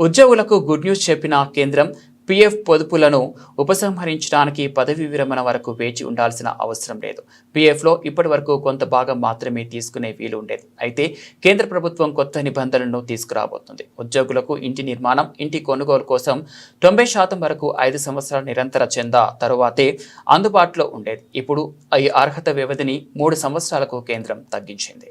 ఉద్యోగులకు good news చెప్పిన కేంద్రం పీఎఫ్ పొదుపులను ఉపసంహరించడానికి పదవి విరమణ వరకు వేచి ఉండాల్సిన అవసరం లేదు. పీఎఫ్లో ఇప్పటి వరకు కొంత భాగం మాత్రమే తీసుకునే వీలు ఉండేది. అయితే కేంద్ర ప్రభుత్వం కొత్త నిబంధనలను తీసుకురాబోతుంది. ఉద్యోగులకు ఇంటి నిర్మాణం ఇంటి కొనుగోలు కోసం తొంభై శాతం వరకు ఐదు సంవత్సరాల నిరంతర చందా తరువాతే అందుబాటులో ఉండేది. ఇప్పుడు ఈ అర్హత వ్యవధిని మూడు సంవత్సరాలకు కేంద్రం తగ్గించింది.